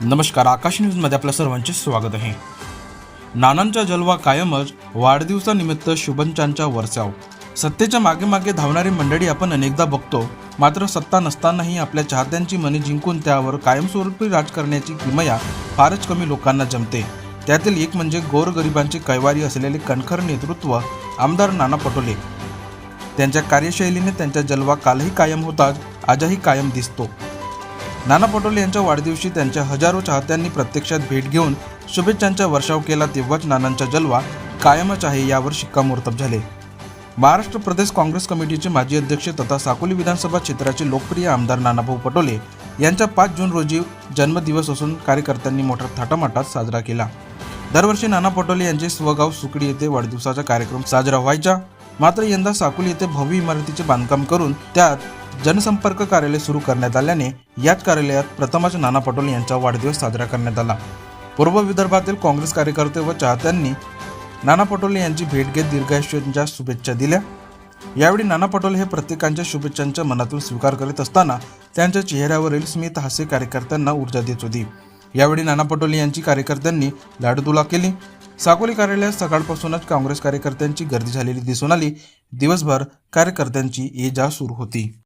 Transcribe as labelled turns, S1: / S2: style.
S1: नमस्कार आकाश न्यूजमध्ये आपल्या सर्वांचे स्वागत आहे. नानांचा जलवा कायमच वाढदिवसानिमित्त शुभंचांच्या वरसाव सत्तेच्या मागे मागे धावणारी मंडळी आपण अनेकदा बघतो मात्र सत्ता नसतानाही आपल्या चाहत्यांची मने जिंकून त्यावर कायमस्वरूपी राज करण्याची किमया फारच कमी लोकांना जमते. त्यातील एक म्हणजे गोरगरिबांची कैवारी असलेले कणखर नेतृत्व आमदार नाना पटोले. त्यांच्या कार्यशैलीने त्यांचा जलवा कालही कायम होताच आजही कायम दिसतो. नाना पटोले यांच्या वाढदिवशी त्यांच्या हजारो चाहत्यांनी प्रत्यक्षात भेट घेऊन शुभेच्छांचा वर्षाव केला तेव्हाच नानांचा जलवा कायमच आहे यावर शिक्कामोर्तब झाले. महाराष्ट्र प्रदेश काँग्रेस कमिटीचे माजी अध्यक्ष तथा साकोली विधानसभा क्षेत्राचे लोकप्रिय आमदार नानाभाऊ पटोले यांचा पाच जून रोजी जन्मदिवस असून कार्यकर्त्यांनी मोठ्या थाटामाटात साजरा केला. दरवर्षी नाना पटोले यांचे स्वगाव सुकडी येथे वाढदिवसाचा कार्यक्रम साजरा व्हायचा. मात्र यंदा साकोली येथे भव्य इमारतीचे बांधकाम करून त्यात जनसंपर्क कार्यालय सुरू करण्यात आल्याने याच कार्यालयात प्रथमच नाना पटोले यांचा वाढदिवस साजरा करण्यात आला. पूर्व विदर्भातील काँग्रेस कार्यकर्ते व चाहत्यांनी नाना पटोले यांची भेट घेत दीर्घायुष्यांच्या शुभेच्छा दिल्या. यावेळी नाना पटोले हे प्रत्येकांच्या शुभेच्छांच्या मनातून स्वीकार करीत असताना त्यांच्या चेहऱ्यावरील स्मित हास्य कार्यकर्त्यांना ऊर्जा देत होती. यावेळी नाना पटोले यांची कार्यकर्त्यांनी लाडदुला केली. साकोली कार्यालयात सकाळपासूनच काँग्रेस कार्यकर्त्यांची गर्दी झालेली दिसून आली. दिवसभर कार्यकर्त्यांची ये जा सुरू होती.